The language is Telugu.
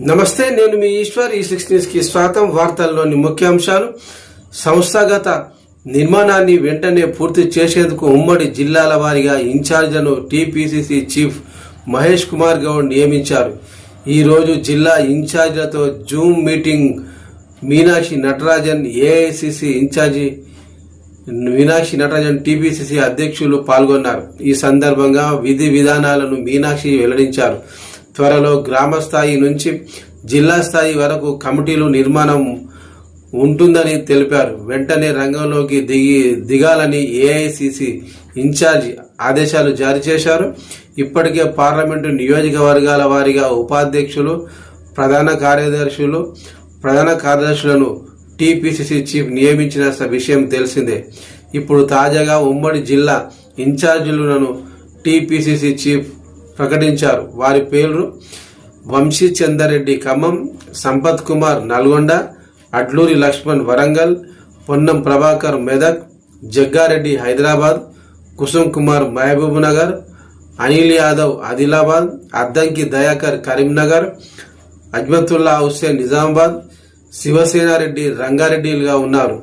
నమస్తే నేను మీ ఈశ్వర్. ఈ సిక్స్ న్యూస్కి స్వాగతం. వార్తల్లోని ముఖ్యాంశాలు. సంస్థాగత నిర్మాణాన్ని వెంటనే పూర్తి చేసేందుకు ఉమ్మడి జిల్లాల వారీగా ఇన్ఛార్జ్లను టీపీసీసీ చీఫ్ మహేష్ కుమార్ గౌడ్ నియమించారు. ఈరోజు జిల్లా ఇన్ఛార్జ్లతో zoom meeting. Meenakshi Natarajan AICC in charge Meenakshi Natarajan TPCC అధ్యక్షులు పాల్గొన్నారు. ఈ సందర్భంగా విధి విధానాలను మీనాక్షి వెల్లడించారు. త్వరలో గ్రామ స్థాయి నుంచి జిల్లా స్థాయి వరకు కమిటీలు నిర్మాణం ఉంటుందని తెలిపారు. వెంటనే రంగంలోకి దిగి దిగాలని ఏఐసిసి ఇన్ఛార్జ్ ఆదేశాలు జారీ చేశారు. ఇప్పటికే పార్లమెంటు నియోజకవర్గాల వారీగా ఉపాధ్యక్షులు ప్రధాన కార్యదర్శులు ప్రధాన కార్యదర్శులను టీపీసీసీ చీఫ్ నియమించిన విషయం తెలిసిందే. ఇప్పుడు తాజాగా ఉమ్మడి జిల్లా ఇన్ఛార్జీలను టీపీసీసీ చీఫ్ ప్రకటించారు. వారి పేర్లు వంశీ చందరెడ్డి ఖమ్మం సంపత్ కుమార్ నల్గొండ అడ్లూరి లక్ష్మణ్ వరంగల్ పొన్నం ప్రభాకర్ మెదక్ జగ్గారెడ్డి హైదరాబాద్ కుసుమ్ కుమార్ మహబూబ్ నగర్ అనిల్ యాదవ్ ఆదిలాబాద్ అద్దంకి దయాకర్ కరీంనగర్ అజ్మతుల్లా హుస్సేన్ నిజామాబాద్ శివసేనారెడ్డి రంగారెడ్డిలుగా ఉన్నారు.